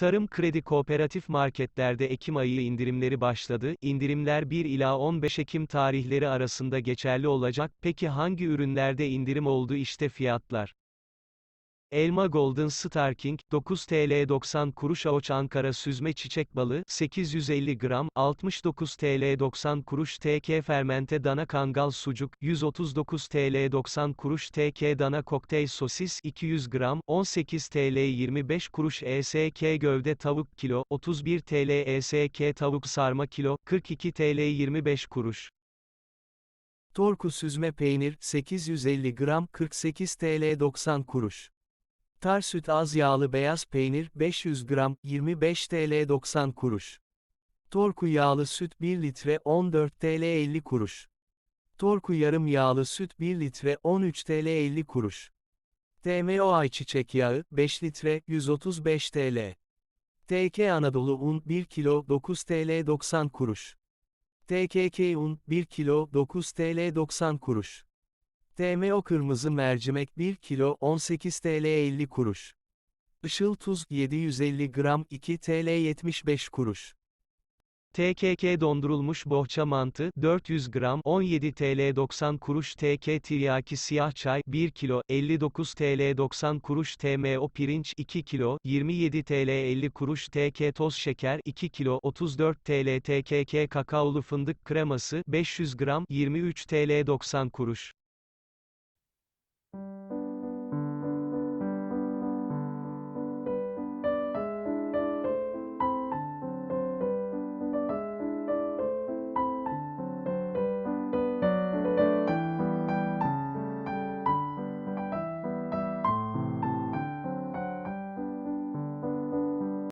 Tarım Kredi Kooperatif marketlerde Ekim ayı indirimleri başladı. İndirimler 1 ila 15 Ekim tarihleri arasında geçerli olacak. Peki hangi ürünlerde indirim oldu işte fiyatlar. Elma Golden Star King, 9 TL 90 kuruş Avuç Ankara Süzme Çiçek Balı, 850 gram, 69 TL 90 kuruş TK Fermente Dana Kangal Sucuk, 139 TL 90 kuruş TK Dana Kokteyl Sosis, 200 gram, 18 TL 25 kuruş ESK Gövde Tavuk Kilo, 31 TL ESK Tavuk Sarma Kilo, 42 TL 25 kuruş. Torku süzme peynir, 850 gram, 48 TL 90 kuruş. Tar süt az yağlı beyaz peynir, 500 gram, 25 TL 90 kuruş. Torku yağlı süt 1 litre, 14 TL 50 kuruş. Torku yarım yağlı süt 1 litre, 13 TL 50 kuruş. TMO ayçiçek yağı, 5 litre, 135 TL. TK Anadolu un, 1 kilo, 9 TL 90 kuruş. TKK un, 1 kilo, 9 TL 90 kuruş. TMO kırmızı mercimek 1 kilo, 18 TL 50 kuruş. Işıl tuz, 750 gram, 2 TL 75 kuruş. TKK dondurulmuş bohça mantı, 400 gram, 17 TL 90 kuruş TK tiryaki siyah çay, 1 kilo, 59 TL 90 kuruş TMO pirinç, 2 kilo, 27 TL 50 kuruş TK toz şeker, 2 kilo, 34 TL TKK kakaolu fındık kreması, 500 gram, 23 TL 90 kuruş.